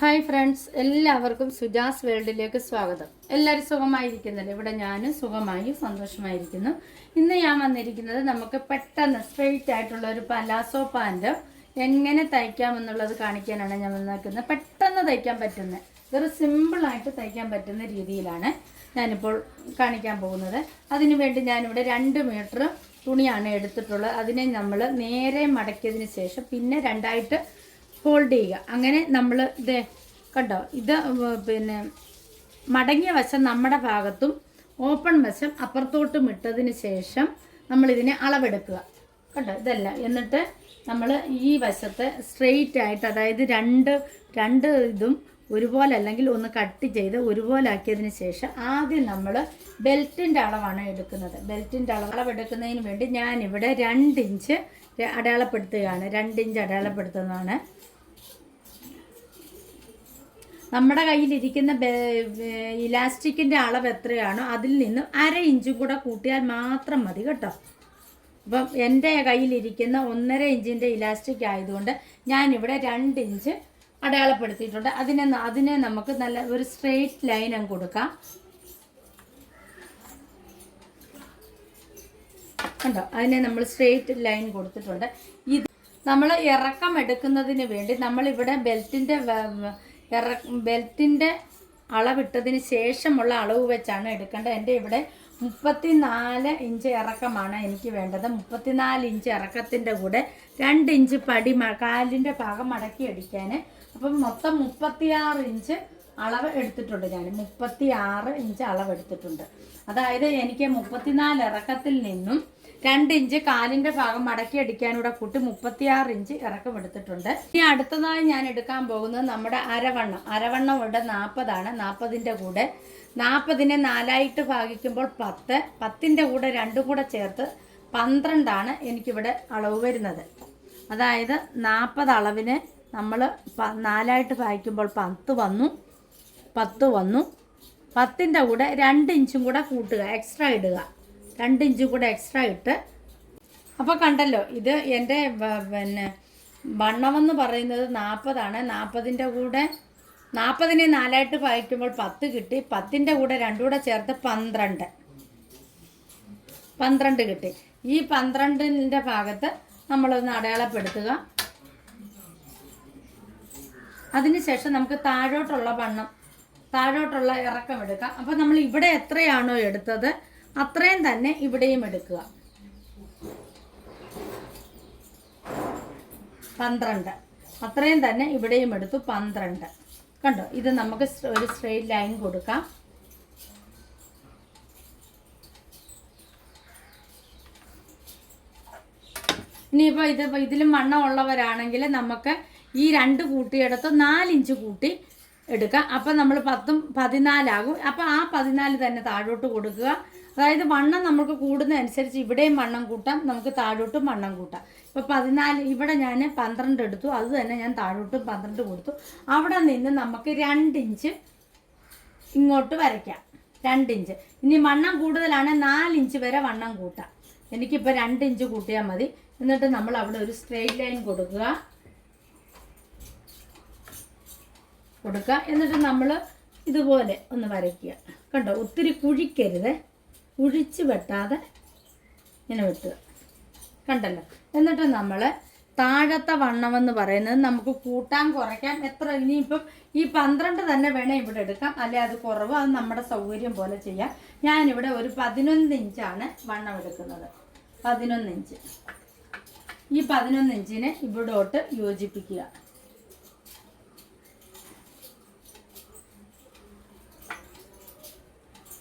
Hi friends എല്ലാവർക്കും സുജാസ് വേൾഡിലേക്ക് സ്വാഗതം. എല്ലാവരും സുഖമായിരിക്കുന്നില്ല? ഇവിടെ ഞാനും സുഖമായി സന്തോഷമായിരിക്കുന്നു. ഇന്ന് ഞാൻ വന്നിരിക്കുന്നത് നമുക്ക് പെട്ടെന്ന് സ്ട്രെയിറ്റ് ആയിട്ടുള്ള ഒരു പലാസോ പാന്റ് എങ്ങനെ തയ്ക്കാമെന്നുള്ളത് കാണിക്കാനാണ് ഞാൻ വന്നിരിക്കുന്നത് പെട്ടെന്ന് തയ്ക്കാൻ പറ്റുന്ന ഇതൊരു സിമ്പിളായിട്ട് തയ്ക്കാൻ പറ്റുന്ന രീതിയിലാണ് ഞാനിപ്പോൾ കാണിക്കാൻ പോകുന്നത്. അതിനു വേണ്ടി ഞാനിവിടെ രണ്ട് മീറ്റർ തുണിയാണ് എടുത്തിട്ടുള്ളത്. അതിനെ നമ്മൾ നേരെ മടക്കിയതിന് ശേഷം പിന്നെ രണ്ടായിട്ട് ഫോൾഡ് ചെയ്യുക. അങ്ങനെ നമ്മൾ ഇത് കണ്ടോ? ഇത് പിന്നെ മടങ്ങിയ വശം നമ്മുടെ ഭാഗത്തും ഓപ്പൺ വശം അപ്പുറത്തോട്ടും ഇട്ടതിന് ശേഷം നമ്മൾ ഇതിനെ അളവെടുക്കുക. കണ്ടോ? ഇതല്ല. എന്നിട്ട് നമ്മൾ ഈ വശത്തെ സ്ട്രെയിറ്റ് ആയിട്ട് അതായത് രണ്ട് രണ്ട് ഇതും ഒരുപോലെ അല്ലെങ്കിൽ ഒന്ന് കട്ട് ചെയ്ത് ഒരുപോലെ ആക്കിയതിന് ശേഷം ആദ്യം നമ്മൾ ബെൽറ്റിന്റെ അളവാണ് എടുക്കുന്നത്. ബെൽറ്റിന്റെ അളവ് അളവെടുക്കുന്നതിന് വേണ്ടി ഞാനിവിടെ രണ്ട് ഇഞ്ച് അടയാളപ്പെടുത്തുകയാണ്. രണ്ട് ഇഞ്ച് അടയാളപ്പെടുത്തുന്നതാണ്. നമ്മുടെ കയ്യിലിരിക്കുന്ന ഇലാസ്റ്റിക്കിന്റെ അളവ് എത്രയാണോ അതിൽ നിന്ന് അര ഇഞ്ചും കൂടെ കൂട്ടിയാൽ മാത്രം മതി കേട്ടോ. അപ്പം എന്റെ കയ്യിലിരിക്കുന്ന ഒന്നര ഇഞ്ചിന്റെ ഇലാസ്റ്റിക് ആയതുകൊണ്ട് ഞാനിവിടെ രണ്ട് ഇഞ്ച് അടയാളപ്പെടുത്തിയിട്ടുണ്ട്. അതിനെ അതിനെ നമുക്ക് നല്ല ഒരു സ്ട്രെയിറ്റ് ലൈൻ അങ്ങ് കൊടുക്കാം. കണ്ടോ? അതിനെ നമ്മൾ സ്ട്രെയിറ്റ് ലൈൻ കൊടുത്തിട്ടുണ്ട്. ഇത് നമ്മൾ ഇറക്കം എടുക്കുന്നതിന് വേണ്ടി നമ്മളിവിടെ ബെൽറ്റിന്റെ ഇറ ബെൽറ്റിന്റെ അളവിട്ടതിന് ശേഷമുള്ള അളവ് വെച്ചാണ് എടുക്കേണ്ടത്. എന്റെ ഇവിടെ മുപ്പത്തിനാല് ഇഞ്ച് ഇറക്കമാണ് എനിക്ക് വേണ്ടത്. മുപ്പത്തിനാല് ഇഞ്ച് ഇറക്കത്തിന്റെ കൂടെ രണ്ട് ഇഞ്ച് പടി കാലിന്റെ ഭാഗം മടക്കി അടിക്കാൻ. അപ്പം മൊത്തം മുപ്പത്തിയാറ് ഇഞ്ച് അളവ് എടുത്തിട്ടുണ്ട് ഞാൻ. മുപ്പത്തി ആറ് ഇഞ്ച് അളവ് എടുത്തിട്ടുണ്ട്. അതായത് എനിക്ക് മുപ്പത്തിനാല് ഇറക്കത്തിൽ നിന്നും രണ്ട് ഇഞ്ച് കാലിന്റെ ഭാഗം മടക്കി അടിക്കാനൂടെ കൂട്ടി മുപ്പത്തിയാറ് ഇഞ്ച് ഇറക്കം എടുത്തിട്ടുണ്ട്. ഇനി അടുത്തതായി ഞാൻ എടുക്കാൻ പോകുന്നത് നമ്മുടെ അരവണ്ണം. അരവണ്ണം ഇവിടെ നാൽപ്പതാണ് നാൽപ്പതിന്റെ കൂടെ. നാൽപ്പതിനെ നാലായിട്ട് ഭാഗിക്കുമ്പോൾ പത്ത്. പത്തിന്റെ കൂടെ രണ്ടും കൂടെ ചേർത്ത് പന്ത്രണ്ടാണ് എനിക്കിവിടെ അളവ് വരുന്നത്. അതായത് നാൽപ്പത് അളവിന് നമ്മൾ നാലായിട്ട് ഭാഗിക്കുമ്പോൾ പത്ത് വന്നു. പത്ത് വന്നു. പത്തിന്റെ കൂടെ രണ്ട് ഇഞ്ചും കൂടെ കൂട്ടുക. എക്സ്ട്രാ ഇടുക. രണ്ട് ഇഞ്ചും കൂടെ എക്സ്ട്രാ ഇട്ട്. അപ്പോൾ കണ്ടല്ലോ ഇത് എന്റെ പിന്നെ വണ്ണമെന്ന് പറയുന്നത് നാൽപ്പതാണ് നാൽപ്പതിന്റെ കൂടെ നാൽപ്പതിനെ നാലായിട്ട് വായിക്കുമ്പോൾ പത്ത് കിട്ടി. പത്തിന്റെ കൂടെ രണ്ടും കൂടെ ചേർത്ത് പന്ത്രണ്ട്. പന്ത്രണ്ട് കിട്ടി. ഈ പന്ത്രണ്ടിന്റെ ഭാഗത്ത് നമ്മളൊന്ന് അടയാളപ്പെടുത്തുക. അതിനുശേഷം നമുക്ക് താഴോട്ടുള്ള വണ്ണം താഴോട്ടുള്ള ഇറക്കം എടുക്കാം. അപ്പോൾ നമ്മൾ ഇവിടെ എത്രയാണോ എടുത്തത്? അത്രയും തന്നെ ഇവിടെയും എടുക്കുക. പന്ത്രണ്ട്. അത്രയും തന്നെ ഇവിടെയും എടുത്തു പന്ത്രണ്ട്. കണ്ടോ? ഇത് നമുക്ക് ഒരു സ്ട്രെയിറ്റ് ലൈൻ കൊടുക്കാം. ഇനിയിപ്പോൾ ഇത് ഇതിലും വണ്ണം ഉള്ളവരാണെങ്കിൽ നമുക്ക് ഈ രണ്ട് കൂട്ടിയെടുത്ത് നാലിഞ്ച് കൂട്ടി എടുക്കാം. അപ്പം നമ്മൾ പത്തും പതിനാലാകും. അപ്പം ആ പതിനാല് തന്നെ താഴോട്ട് കൊടുക്കുക. അതായത് വണ്ണം നമുക്ക് കൂടുന്നതനുസരിച്ച് ഇവിടെയും വണ്ണം കൂട്ടാം നമുക്ക് താഴോട്ടും വണ്ണം കൂട്ടാം. ഇപ്പോൾ പതിനാല് ഇവിടെ ഞാൻ പന്ത്രണ്ട് എടുത്തു അത് തന്നെ ഞാൻ താഴോട്ടും പന്ത്രണ്ട് കൊടുത്തു. അവിടെ നിന്ന് നമുക്ക് രണ്ടിഞ്ച് ഇങ്ങോട്ട് വരയ്ക്കാം. രണ്ടിഞ്ച് ഇനി വണ്ണം കൂടുതലാണ് ഇഞ്ച് വരെ വണ്ണം കൂട്ടാം. എനിക്കിപ്പോൾ രണ്ട് ഇഞ്ച് കൂട്ടിയാൽ മതി. എന്നിട്ട് നമ്മൾ അവിടെ ഒരു സ്ട്രെയിറ്റ് ലൈൻ കൊടുക്കുക. കൊടുക്കുക. എന്നിട്ട് നമ്മൾ ഇതുപോലെ ഒന്ന് വരയ്ക്കുക. കണ്ടോ? ഒത്തിരി കുഴിക്കരുത്. കുഴിച്ച് വെട്ടാതെ ഇങ്ങനെ വെട്ടുക. കണ്ടല്ലോ? എന്നിട്ട് നമ്മൾ താഴത്തെ വണ്ണമെന്ന് പറയുന്നത് നമുക്ക് കൂട്ടാൻ കുറയ്ക്കാം എത്ര ഇനിയിപ്പം ഈ പന്ത്രണ്ട് തന്നെ വേണേൽ ഇവിടെ എടുക്കാം. അല്ലെ അത് കുറവ് അത് നമ്മുടെ സൗകര്യം പോലെ ചെയ്യാം. ഞാനിവിടെ ഒരു പതിനൊന്ന് ഇഞ്ചാണ് വണ്ണം എടുക്കുന്നത്. പതിനൊന്ന് ഇഞ്ച്. ഈ പതിനൊന്ന് ഇഞ്ചിനെ ഇവിടോട്ട് യോജിപ്പിക്കുക.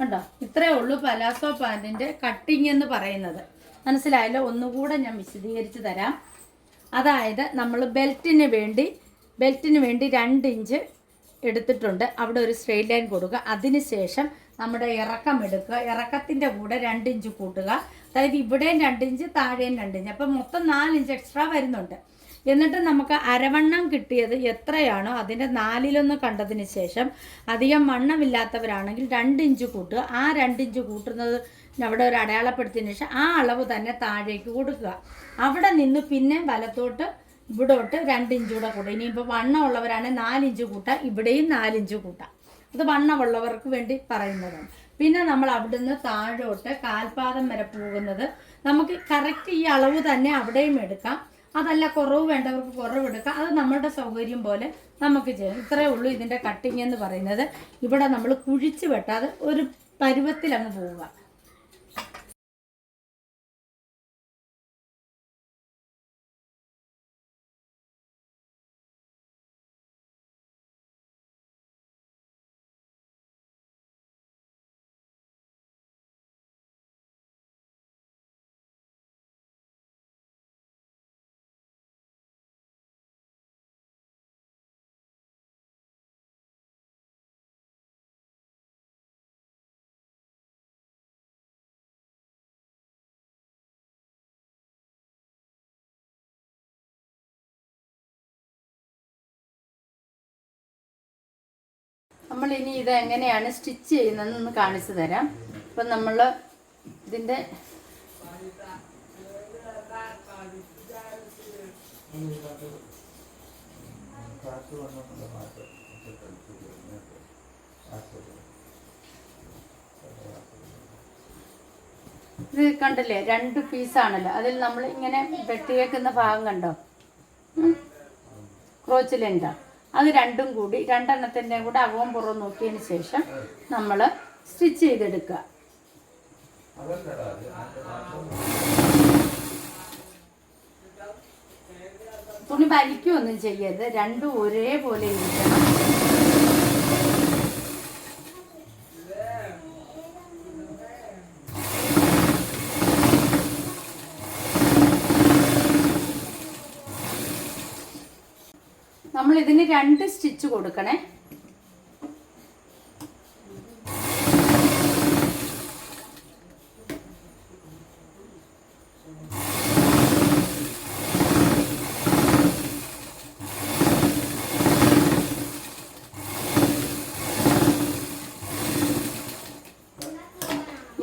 കണ്ടോ? ഇത്രയേ ഉള്ളൂ പലാസോ പാന്റിന്റെ കട്ടിങ് എന്ന് പറയുന്നത്. മനസ്സിലായല്ലോ? ഒന്നുകൂടെ ഞാൻ വിശദീകരിച്ച് തരാം. അതായത് നമ്മൾ ബെൽറ്റിന് വേണ്ടി ബെൽറ്റിന് വേണ്ടി രണ്ട് ഇഞ്ച് എടുത്തിട്ടുണ്ട്. അവിടെ ഒരു സ്ട്രെയിറ്റ് ലൈൻ കൊടുക്കുക. അതിനുശേഷം നമ്മുടെ ഇറക്കം എടുക്കുക. ഇറക്കത്തിന്റെ കൂടെ രണ്ട് ഇഞ്ച് കൂട്ടുക. അതായത് ഇവിടെയും രണ്ട് ഇഞ്ച് താഴെയും രണ്ട് ഇഞ്ച്. അപ്പം മൊത്തം നാല് ഇഞ്ച് എക്സ്ട്രാ വരുന്നുണ്ട്. എന്നിട്ട് നമുക്ക് അരവണ്ണം കിട്ടിയത് എത്രയാണോ അതിന്റെ നാലിലൊന്ന് കണ്ടതിന് ശേഷം അധികം വണ്ണമില്ലാത്തവരാണെങ്കിൽ രണ്ട് ഇഞ്ച് കൂട്ടുക. ആ രണ്ട് ഇഞ്ച് കൂട്ടുന്നത് അവിടെ ഒരു അടയാളപ്പെടുത്തിയതിന് ശേഷം ആ അളവ് തന്നെ താഴേക്ക് കൊടുക്കുക. അവിടെ നിന്ന് പിന്നെ വലത്തോട്ട് ഇവിടോട്ട് രണ്ട് ഇഞ്ച് കൂടെ കൂട്ടുക. ഇനിയിപ്പോൾ വണ്ണമുള്ളവരാണെങ്കിൽ നാലിഞ്ച് കൂട്ടാം ഇവിടെയും നാലിഞ്ച് കൂട്ടാം അത് വണ്ണമുള്ളവർക്ക് വേണ്ടി പറയുന്നതാണ്. പിന്നെ നമ്മൾ അവിടുന്ന് താഴോട്ട് കാൽപാദം വരെ പോകുന്നത് നമുക്ക് കറക്റ്റ് ഈ അളവ് തന്നെ അവിടെയും എടുക്കാം. അതല്ല കുറവ് വേണ്ടവർക്ക് കുറവ് എടുക്കാം. അത് നമ്മുടെ സൗകര്യം പോലെ നമുക്ക് ചെയ്യാം. ഇത്രയേ ഉള്ളൂ ഇതിന്റെ കട്ടിങ് എന്ന് പറയുന്നത്. ഇവിടെ നമ്മൾ കുഴിച്ച് വെട്ടാതെ ഒരു പരുവത്തിൽ അങ്ങ് പോവുക. ഇനി ഇത് എങ്ങനെയാണ് സ്റ്റിച്ച് ചെയ്യുന്നതെന്ന് കാണിച്ചു തരാം. അപ്പം നമ്മൾ ഇതിന്റെ ഇത് കണ്ടില്ലേ? രണ്ട് പീസാണല്ലോ അതിൽ നമ്മൾ ഇങ്ങനെ വെട്ടിയേക്കുന്ന ഭാഗം കണ്ടോ? ക്രോച്ച് ലെങ്ത അത് രണ്ടും കൂടി രണ്ടെണ്ണത്തിന്റെ കൂടെ അകവും പുറവും നോക്കിയതിന് ശേഷം നമ്മൾ സ്റ്റിച്ച് ചെയ്തെടുക്കുക. തുണി വലിക്കുകയൊന്നും ചെയ്യരുത്. രണ്ടും ഒരേപോലെ ഇരിക്കണം നമ്മൾ ഇതിന് രണ്ട് സ്റ്റിച്ച് കൊടുക്കണേ.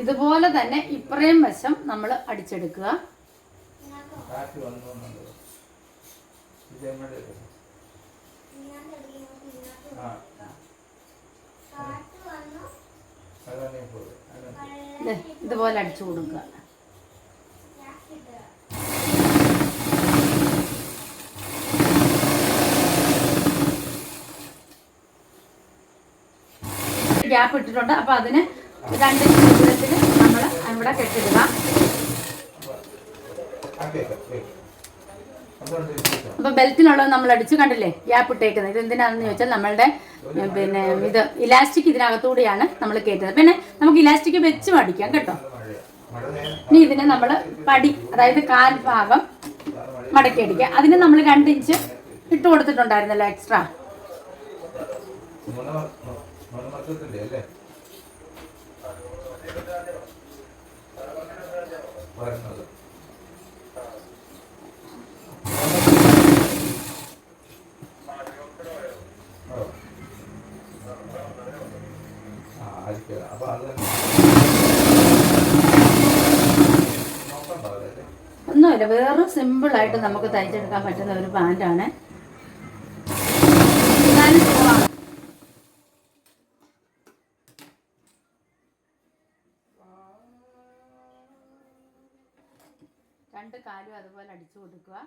ഇതുപോലെ തന്നെ ഇപ്പറേം വശം നമ്മൾ അടിച്ചെടുക്കുക. ഇതുപോലെ അടിച്ചു കൊടുക്കുക. ഗ്യാപ്പ് ഇട്ടിട്ടുണ്ട്. അപ്പൊ അതിന് രണ്ട് നമ്മൾ ഇവിടെ കെട്ടിടുക. അപ്പൊ ബെൽറ്റിനുള്ളത് നമ്മൾ അടിച്ചു കണ്ടില്ലേ? ഗ്യാപ്പ് ഇട്ടേക്കുന്നത്. ഇത് എന്തിനാണെന്ന് ചോദിച്ചാൽ നമ്മളുടെ പിന്നെ ഇത് ഇലാസ്റ്റിക് ഇതിനകത്തൂടെയാണ് നമ്മൾ കയറ്റുന്നത്. പിന്നെ നമുക്ക് ഇലാസ്റ്റിക് വെച്ച് അടിക്കാം കേട്ടോ. ഇനി ഇതിനെ നമ്മൾ പടി അതായത് കാൽ ഭാഗം മടക്കി അടിക്കുക അതിന് നമ്മൾ രണ്ട് ഇഞ്ച് ഇട്ട് കൊടുത്തിട്ടുണ്ടായിരുന്നല്ലോ എക്സ്ട്രാ. വരുന്നത് ഓ. ആ ആയിരിക്കും അപ്പൊ അത് തന്നെ നോക്കണ്ടാവില്ലേ ഒന്നുമില്ല വേറെ സിമ്പിൾ ആയിട്ട് നമുക്ക് തയ്ച്ചെടുക്കാൻ പറ്റുന്ന ഒരു പാന്റാണ്. രണ്ട് കാലും അതുപോലെ അടിച്ചു കൊടുക്കുക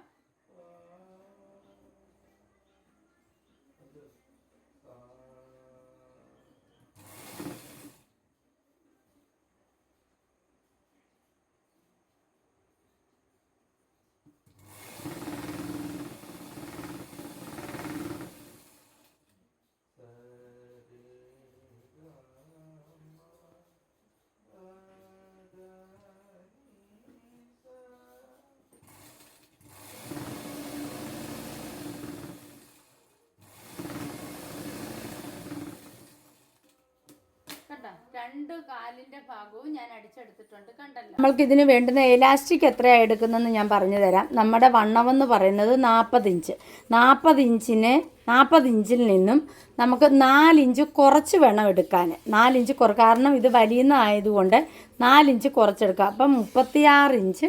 രണ്ട് കാലിന്റെ ഭാഗവും ഞാൻ അടിച്ചെടുത്തിട്ടുണ്ട് കണ്ടല്ലോ. നമ്മൾക്ക് ഇതിന് വേണ്ടുന്ന എലാസ്റ്റിക് എത്രയാണ് എടുക്കുന്നതെന്ന് ഞാൻ പറഞ്ഞു തരാം. നമ്മുടെ വണ്ണമെന്ന് പറയുന്നത് നാൽപ്പത് ഇഞ്ച്. നാൽപ്പത് ഇഞ്ചിന് നാൽപ്പത് ഇഞ്ചിൽ നിന്നും നമുക്ക് നാലിഞ്ച് കുറച്ച് വേണം എടുക്കാൻ. നാലിഞ്ച് കുറ കാരണം ഇത് വലിയുന്ന ആയതുകൊണ്ട് നാലിഞ്ച് കുറച്ചെടുക്കാം. അപ്പം മുപ്പത്തിയാറ് ഇഞ്ച്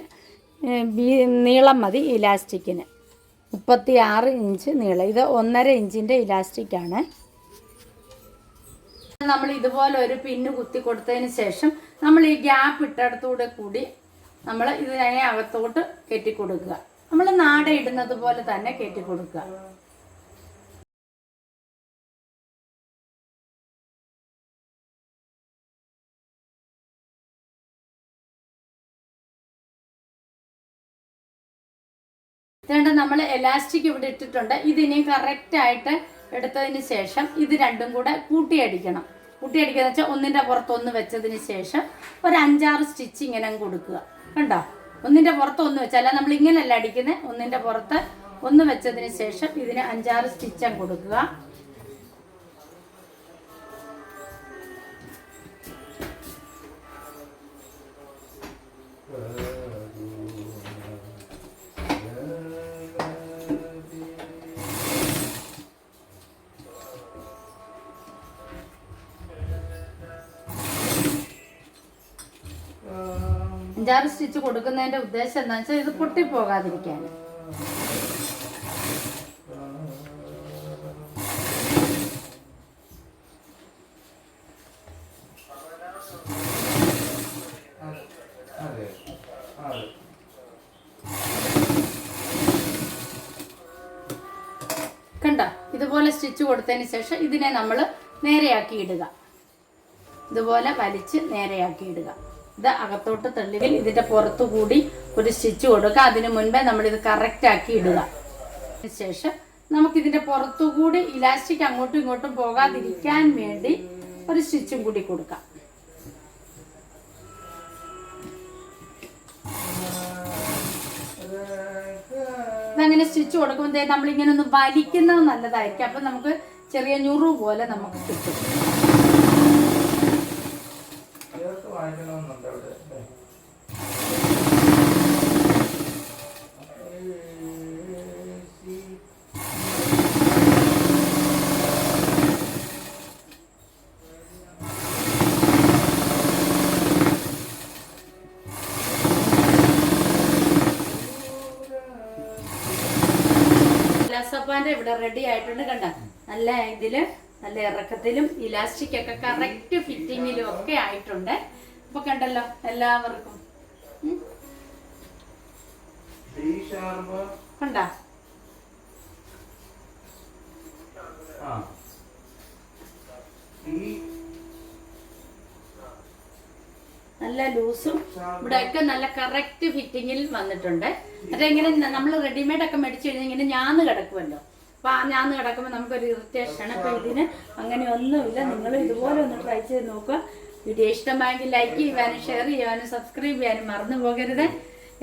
നീളം മതി ഇലാസ്റ്റിക്കിന് മുപ്പത്തി ആറ് ഇഞ്ച് നീളം. ഇത് ഒന്നര ഇഞ്ചിന്റെ ഇലാസ്റ്റിക്കാണ് നമ്മൾ ഇതുപോലെ ഒരു പിന്ന് കുത്തി കൊടുത്തതിന് ശേഷം നമ്മൾ ഈ ഗ്യാപ്പ് ഇട്ടടത്തൂടെ കൂടി നമ്മൾ ഇതിനെ അകത്തോട്ട് കെട്ടി കൊടുക്കുക. നമ്മൾ നാട ഇടുന്നത് പോലെ തന്നെ കെട്ടി കൊടുക്കുക. ഇതുകൊണ്ട് നമ്മൾ എലാസ്റ്റിക് ഇവിടെ ഇട്ടിട്ടുണ്ട്. ഇതിനി കറക്റ്റായിട്ട് എടുത്തതിന് ശേഷം ഇത് രണ്ടും കൂടെ കൂട്ടിയടിക്കണം. കൂട്ടിയടിക്കുക വെച്ചാൽ ഒന്നിന്റെ പുറത്ത് ഒന്ന് വെച്ചതിന് ശേഷം ഒരു അഞ്ചാറ് സ്റ്റിച്ച് ഇങ്ങനെ കൊടുക്കുക. കണ്ടോ? ഒന്നിന്റെ പുറത്ത് ഒന്ന് വെച്ചാൽ അല്ല നമ്മൾ ഇങ്ങനെയല്ല അടിക്കുന്നത് ഒന്നിന്റെ പുറത്ത് ഒന്ന് വെച്ചതിന് ശേഷം ഇതിന് അഞ്ചാറ് സ്റ്റിച്ച് കൊടുക്കുക. അഞ്ചാറ് സ്റ്റിച്ച് കൊടുക്കുന്നതിന്റെ ഉദ്ദേശം എന്താ വെച്ചാൽ ഇത് പൊട്ടിപ്പോകാതിരിക്കാൻ. കണ്ട? ഇതുപോലെ സ്റ്റിച്ച് കൊടുത്തതിന് ശേഷം ഇതിനെ നമ്മൾ നേരെയാക്കി ഇടുക. ഇതുപോലെ വലിച്ച് നേരെയാക്കി ഇടുക. ഇത് അകത്തോട്ട് തള്ളിയിൽ ഇതിന്റെ പുറത്തു കൂടി ഒരു സ്റ്റിച്ച് കൊടുക്കുക. അതിനു മുൻപേ നമ്മൾ ഇത് കറക്റ്റ് ആക്കി ഇടുക. ശേഷം പുറത്തു കൂടി ഇലാസ്റ്റിക് അങ്ങോട്ടും ഇങ്ങോട്ടും പോകാതിരിക്കാൻ വേണ്ടി ഒരു സ്റ്റിച്ചും കൂടി കൊടുക്കാം. ഇതങ്ങനെ സ്റ്റിച്ച് കൊടുക്കുമ്പോൾ നമ്മളിങ്ങനെ ഒന്ന് വലിക്കുന്നത് നല്ലതായിരിക്കും. അപ്പം നമുക്ക് ചെറിയ ഞുറു പോലെ നമുക്ക് കിട്ടും. ലാസപ്പാന്റെ ഇവിടെ റെഡി ആയിട്ടുണ്ട് കണ്ട? നല്ല ഇതിൽ നല്ല ഇറക്കത്തിലും ഇലാസ്റ്റിക് ഒക്കെ കറക്റ്റ് ഫിറ്റിങ്ങിലും ഒക്കെ ആയിട്ടുണ്ട്. അപ്പൊ കണ്ടല്ലോ എല്ലാവർക്കും. കണ്ടാ? ആ. നല്ല ലൂസും ഇവിടെ ഒക്കെ നല്ല കറക്റ്റ് ഫിറ്റിങ്ങിൽ വന്നിട്ടുണ്ട്. അതെങ്ങനെ നമ്മൾ റെഡിമെയ്ഡ് ഒക്കെ മേടിച്ചു കഴിഞ്ഞാൽ ഇങ്ങനെ ഞാന്ന് കിടക്കുമല്ലോ. അപ്പൊ ആ ഞാന്ന് കിടക്കുമ്പോൾ നമുക്കൊരു ഇറിറ്റേഷൻ അപ്പൊ ഇതിന്. അങ്ങനെ ഒന്നുമില്ല. നിങ്ങൾ ഇതുപോലെ ഒന്ന് ട്രൈ ചെയ്ത് നോക്കുക. വീഡിയോ ഇഷ്ടമായെങ്കിൽ ലൈക്ക് ചെയ്യുവാനും ഷെയർ ചെയ്യുവാനും സബ്സ്ക്രൈബ് ചെയ്യാനും മറന്നു പോകരുത്.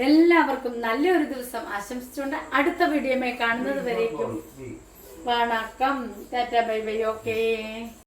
എല്ലാവർക്കും നല്ലൊരു ദിവസം ആശംസിച്ചുകൊണ്ട് അടുത്ത വീഡിയോമേ കാണുന്നത് വരേക്കും. വണക്കം. ടാറ്റ ബൈ ബൈ. ഓക്കേ.